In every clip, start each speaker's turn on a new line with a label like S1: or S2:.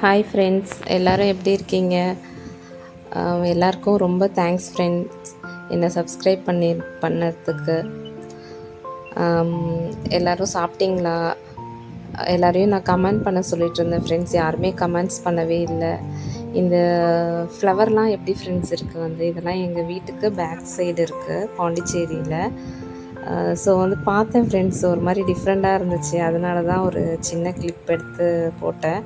S1: Hi friends எல்லோரும் எப்படி இருக்கீங்க? எல்லாருக்கும் ரொம்ப தேங்க்ஸ் ஃப்ரெண்ட்ஸ் என்னை சப்ஸ்கிரைப் பண்ணி பண்ணதுக்கு. எல்லோரும் சாப்பிட்டீங்களா? எல்லாரையும் நான் கமெண்ட் பண்ண சொல்லிட்டு இருந்தேன் ஃப்ரெண்ட்ஸ் யாருமே கமெண்ட்ஸ் பண்ணவே இல்லை. இந்த ஃப்ளவர்லாம் எப்படி ஃப்ரெண்ட்ஸ் இருக்குது வந்து இதெல்லாம் எங்கள் வீட்டுக்கு பேக் சைடு இருக்குது பாண்டிச்சேரியில். ஸோ வந்து பார்த்தேன் ஃப்ரெண்ட்ஸ் ஒரு மாதிரி டிஃப்ரெண்ட்டாக இருந்துச்சு. அதனால தான் ஒரு சின்ன கிளிப் எடுத்து போட்டேன்.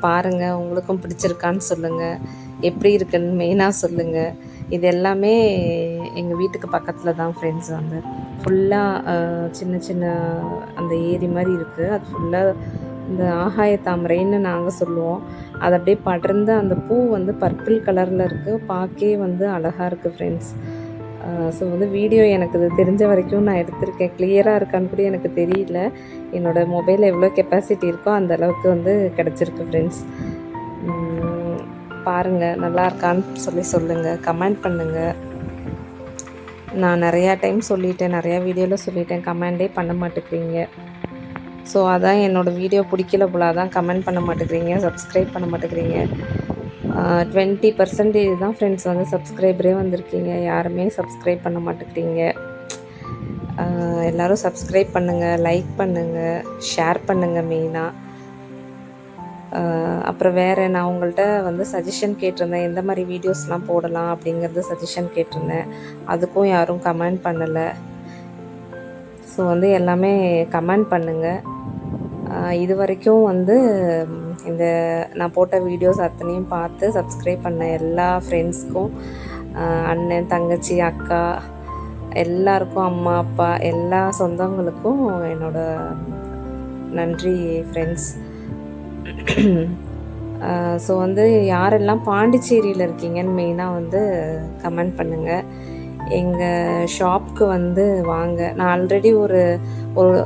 S1: பாருங்கள் உங்களுக்கும் பிடிச்சிருக்கான்னு சொல்லுங்கள் எப்படி இருக்குன்னு மெயினாக சொல்லுங்கள் இது எல்லாமே எங்கள் வீட்டுக்கு பக்கத்தில் தான் ஃப்ரெண்ட்ஸ் வந்து. ஃபுல்லாக சின்ன சின்ன அந்த ஏரி மாதிரி இருக்குது அது ஃபுல்லாக இந்த ஆகாய தாமரைன்னு நாங்கள் சொல்லுவோம். அது அப்படியே படர்ந்து அந்த பூ வந்து பர்பிள் கலரில் இருக்குது பார்க்கே வந்து அழகாக இருக்குது ஃப்ரெண்ட்ஸ் ஸோ வந்து வீடியோ எனக்கு இது தெரிஞ்ச வரைக்கும் நான் எடுத்திருக்கேன். கிளியராக இருக்கான்னு கூட எனக்கு தெரியல. என்னோடய மொபைலில் எவ்வளோ கெப்பாசிட்டி இருக்கோ அந்த அளவுக்கு வந்து கிடச்சிருக்கு ஃப்ரெண்ட்ஸ் பாருங்கள் நல்லா இருக்கான்னு சொல்லி சொல்லுங்கள் கமெண்ட் பண்ணுங்கள் நான் நிறையா டைம் சொல்லிட்டேன் நிறையா வீடியோவில் சொல்லிட்டேன். கமெண்டே பண்ண மாட்டேங்கிறீங்க. ஸோ அதான் என்னோடய வீடியோ பிடிக்கல போல அதான் கமெண்ட் பண்ண மாட்டேங்கிறீங்க சப்ஸ்கிரைப் பண்ண மாட்டேங்கிறீங்க. டுவெண்ட்டி பர்சன்டேஜ் தான் ஃப்ரெண்ட்ஸ் வந்து சப்ஸ்கிரைபரே வந்திருக்கீங்க. யாருமே சப்ஸ்கிரைப் பண்ண மாட்டேங்கிறீங்க. எல்லோரும் சப்ஸ்கிரைப் பண்ணுங்கள் லைக் பண்ணுங்கள் ஷேர் பண்ணுங்கள் மெயினாக அப்புறம் வேறு நான் உங்கள்கிட்ட வந்து சஜஷன் கேட்டிருந்தேன். எந்த மாதிரி வீடியோஸ்லாம் போடலாம் அப்படிங்கிறது சஜஷன் கேட்டிருந்தேன். அதுக்கும் யாரும் கமெண்ட் பண்ணலை. ஸோ வந்து எல்லாமே கமெண்ட் பண்ணுங்கள் இது வரைக்கும் வந்து இந்த நான் போட்ட வீடியோஸ் அத்தனையும் பார்த்து சப்ஸ்கிரைப் பண்ண எல்லா ஃப்ரெண்ட்ஸ்க்கும் அண்ணன் தங்கச்சி அக்கா எல்லாருக்கும் அம்மா அப்பா எல்லா சொந்தங்களுக்கும் என்னோட நன்றி ஃப்ரெண்ட்ஸ் ஸோ வந்து யாரெல்லாம் பாண்டிச்சேரியில் இருக்கீங்கன்னு மெயினாக வந்து கமெண்ட் பண்ணுங்கள் எங்கள் ஷாப்க்கு வந்து வாங்க. நான் ஆல்ரெடி ஒரு ஒரு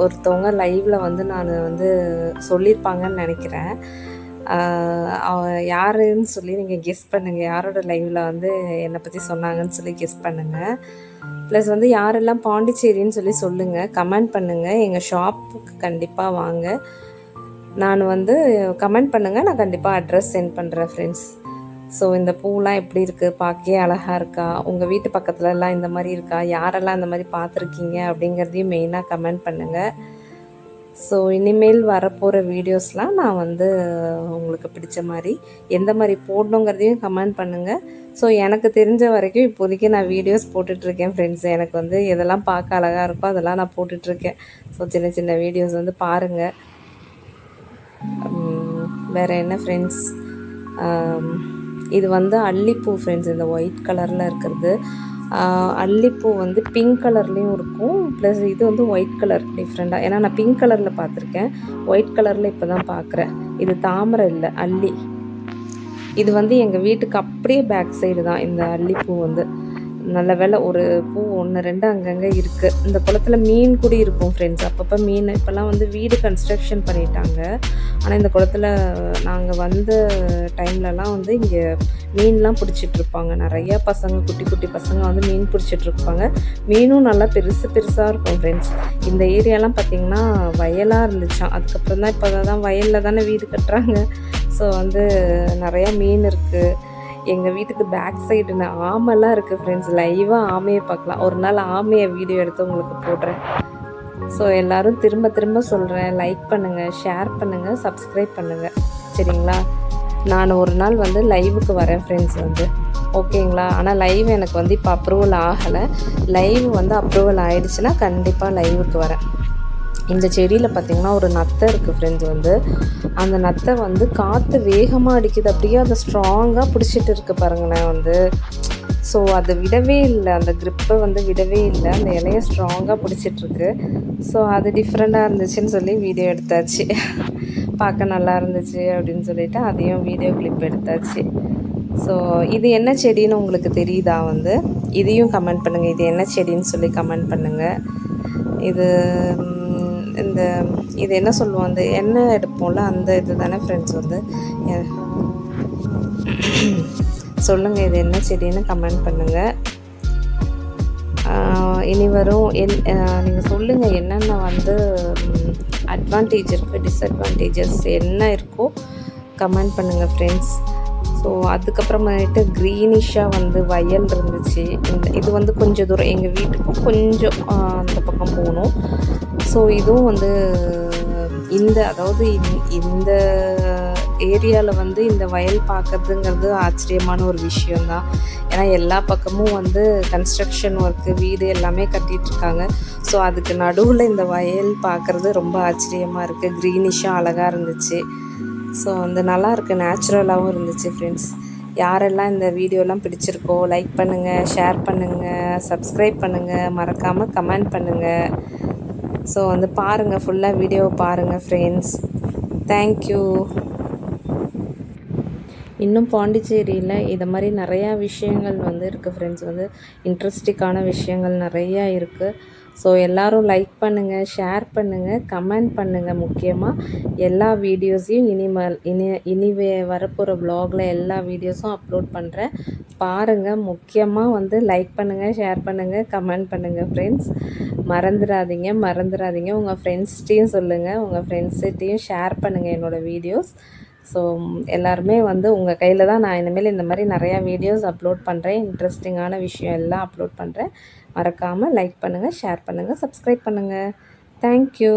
S1: ஒருத்தவங்க லைவில் வந்து நான் வந்து சொல்லியிருப்பாங்கன்னு நினைக்கிறேன். யாருன்னு சொல்லி நீங்கள் கெஸ் பண்ணுங்கள் யாரோட லைவில் வந்து என்னை பற்றி சொன்னாங்கன்னு சொல்லி கெஸ் பண்ணுங்கள் ப்ளஸ் வந்து யாரெல்லாம் பாண்டிச்சேரின்னு சொல்லி சொல்லுங்கள் கமெண்ட் பண்ணுங்கள் எங்கள் ஷாப்புக்கு கண்டிப்பாக வாங்க. நான் வந்து கமெண்ட் பண்ணுங்கள் நான் கண்டிப்பாக அட்ரஸ் சென்ட் பண்ணுறேன் ஃப்ரெண்ட்ஸ் ஸோ இந்த பூலாம் எப்படி இருக்குது பார்க்கவே அழகாக இருக்கா? உங்கள் வீட்டு பக்கத்துலலாம் இந்த மாதிரி இருக்கா? யாரெல்லாம் இந்த மாதிரி பார்த்துருக்கீங்க? அப்படிங்கிறதையும் மெயினாக கமெண்ட் பண்ணுங்கள் ஸோ இனிமேல் வரப்போகிற வீடியோஸ்லாம் நான் வந்து உங்களுக்கு பிடிச்ச மாதிரி எந்த மாதிரி போடணுங்கிறதையும் கமெண்ட் பண்ணுங்கள் ஸோ எனக்கு தெரிஞ்ச வரைக்கும் இப்போதைக்கு நான் வீடியோஸ் போட்டுட்ருக்கேன் ஃப்ரெண்ட்ஸ் எனக்கு வந்து எதெல்லாம் பார்க்க அழகாக இருக்கோ அதெல்லாம் நான் போட்டுட்ருக்கேன். ஸோ சின்ன சின்ன வீடியோஸ் வந்து பாருங்கள் வேறு என்ன ஃப்ரெண்ட்ஸ் இது வந்து அல்லிப்பூ ஃப்ரெண்ட்ஸ் இந்த ஒயிட் கலரில் இருக்கிறது. அல்லிப்பூ வந்து பிங்க் கலர்லேயும் இருக்கும். ப்ளஸ் இது வந்து ஒயிட் கலர் டிஃப்ரெண்ட்டாக ஏன்னா நான் பிங்க் கலரில் பார்த்துருக்கேன். ஒயிட் கலரில் இப்போ தான் பார்க்குறேன். இது தாமரை இல்லை அல்லி. இது வந்து எங்கள் வீட்டுக்கு அப்படியே பேக் சைடு தான் இந்த அல்லிப்பூ வந்து. நல்ல வேளை ஒரு பூ ஒன்று ரெண்டு அங்கங்கே இருக்குது இந்த குளத்துல மீன் கூட இருக்கும் ஃப்ரெண்ட்ஸ் அப்பப்போ மீன் இப்போல்லாம் வந்து வீடு கன்ஸ்ட்ரக்ஷன் பண்ணிட்டாங்க. ஆனால் இந்த குளத்துல நாங்கள் வந்த டைம்லலாம் வந்து இங்கே மீன்லாம் பிடிச்சிட்டு இருப்பாங்க பசங்க குட்டி குட்டி பசங்க வந்து மீன் பிடிச்சிட்டு இருப்பாங்க மீனும் நல்லா பெருசு பெருசாக இருக்கும் ஃப்ரெண்ட்ஸ் இந்த ஏரியாலாம் பார்த்திங்கன்னா வயலாக இருந்துச்சான் அதுக்கப்புறம் தான் இப்போ தான் வயலில் தானே வீடு கட்டுறாங்க. ஸோ வந்து நிறையா மீன் இருக்குது எங்கள் வீட்டுக்கு பேக் சைடு ஆமெல்லாம் இருக்குது ஃப்ரெண்ட்ஸ் லைவாக ஆமையை பார்க்கலாம். ஒரு நாள் ஆமையை வீடியோ எடுத்து உங்களுக்கு போடுறேன். ஸோ எல்லாரும் திரும்ப திரும்ப சொல்கிறேன் லைக் பண்ணுங்கள் ஷேர் பண்ணுங்கள் சப்ஸ்கிரைப் பண்ணுங்கள் சரிங்களா? நான் ஒரு நாள் வந்து லைவுக்கு வரேன் ஃப்ரெண்ட்ஸ் வந்து. ஓகேங்களா ஆனால் லைவ் எனக்கு வந்து இப்போ அப்ரூவல் ஆகலை. லைவ் வந்து அப்ரூவல் ஆயிடுச்சுன்னா கண்டிப்பாக லைவுக்கு வரேன். இந்த செடியில் பார்த்திங்கன்னா ஒரு நத்தை இருக்குது ஃப்ரெண்ட்ஸ் வந்து. அந்த நத்தை வந்து காற்று வேகமாக அடிக்குது. அப்படியே அதை ஸ்ட்ராங்காக பிடிச்சிட்டு இருக்கு பாருங்களேன் வந்து. ஸோ அதை விடவே இல்லை. அந்த க்ரிப்பை வந்து விடவே இல்லை. அந்த இலையை ஸ்ட்ராங்காக பிடிச்சிட்ருக்கு ஸோ அது டிஃப்ரெண்ட்டாக இருந்துச்சுன்னு சொல்லி வீடியோ எடுத்தாச்சு. பார்க்க நல்லா இருந்துச்சு அப்படின்னு சொல்லிட்டு அதையும் வீடியோ கிளிப் எடுத்தாச்சு. ஸோ இது என்ன செடின்னு உங்களுக்கு தெரியுதா வந்து? இதையும் கமெண்ட் பண்ணுங்கள் இது என்ன செடின்னு சொல்லி கமெண்ட் பண்ணுங்கள் இது இந்த இது என்ன சொல்லுவோம் அந்த எண்ணெய் எடுப்போம்ல அந்த இது தானே ஃப்ரெண்ட்ஸ் வந்து சொல்லுங்கள் இது என்ன செடின்னு கமெண்ட் பண்ணுங்கள் இனி வரும் என் நீங்கள் சொல்லுங்கள் என்னென்ன வந்து அட்வான்டேஜ் இருக்குது டிஸ்அட்வான்டேஜஸ் என்ன இருக்கோ கமெண்ட் பண்ணுங்கள் ஃப்ரெண்ட்ஸ் ஸோ அதுக்கப்புறமேட்டு க்ரீனிஷாக வந்து வயல் இருந்துச்சு. இது வந்து கொஞ்சம் தூரம் எங்கள் வீட்டுக்கும் கொஞ்சம் அந்த பக்கம் போகணும். ஸோ இதுவும் வந்து இந்த அதாவது இந்த- இந்த ஏரியாவில் வந்து இந்த வயல் பார்க்கறதுங்கிறது ஆச்சரியமான ஒரு விஷயந்தான் ஏன்னா எல்லா பக்கமும் வந்து கன்ஸ்ட்ரக்ஷன் ஒர்க்கு வீடு எல்லாமே கட்டிகிட்ருக்காங்க இருக்காங்க ஸோ அதுக்கு நடுவில் இந்த வயல் பார்க்குறது ரொம்ப ஆச்சரியமாக இருக்குது க்ரீனிஷாக அழகாக இருந்துச்சு. ஸோ வந்து நல்லாயிருக்கு. நேச்சுரலாகவும் இருந்துச்சு ஃப்ரெண்ட்ஸ் யாரெல்லாம் இந்த வீடியோலாம் பிடிச்சிருக்கோ லைக் பண்ணுங்கள் ஷேர் பண்ணுங்கள் சப்ஸ்கிரைப் பண்ணுங்கள் மறக்காமல் கமெண்ட் பண்ணுங்கள் ஸோ வந்து பாருங்கள் ஃபுல்லாக வீடியோ பாருங்கள் ஃப்ரெண்ட்ஸ் தேங்க்யூ இன்னும் பாண்டிச்சேரியில் இதை மாதிரி நிறையா விஷயங்கள் வந்து இருக்குது ஃப்ரெண்ட்ஸ் வந்து இன்ட்ரெஸ்டிக்கான விஷயங்கள் நிறையா இருக்குது ஸோ எல்லோரும் லைக் பண்ணுங்கள் ஷேர் பண்ணுங்கள் கமெண்ட் பண்ணுங்கள் முக்கியமாக எல்லா வீடியோஸையும் இனிமேல் இனி இனி வரப்போகிற வ்ளாகில் எல்லா வீடியோஸும் அப்லோட் பண்ணுறேன் பாருங்கள் முக்கியமாக வந்து லைக் பண்ணுங்கள் ஷேர் பண்ணுங்கள் கமெண்ட் பண்ணுங்கள் ஃப்ரெண்ட்ஸ் மறந்துடாதீங்க மறந்துடாதீங்க உங்கள் ஃப்ரெண்ட்ஸ்கிட்டையும் சொல்லுங்கள் உங்கள் ஃப்ரெண்ட்ஸ்கிட்டையும் ஷேர் பண்ணுங்கள் என்னோடய வீடியோஸ் ஸோ எல்லாருமே வந்து உங்கள் கையில் தான் நான் இனிமேல் இந்த மாதிரி நிறையா வீடியோஸ் அப்லோட் பண்ணுறேன் இன்ட்ரெஸ்டிங்கான விஷயம் எல்லாம் அப்லோட் பண்ணுறேன் மறக்காமல் லைக் பண்ணுங்கள் ஷேர் பண்ணுங்கள் சப்ஸ்கிரைப் பண்ணுங்கள் தேங்க்யூ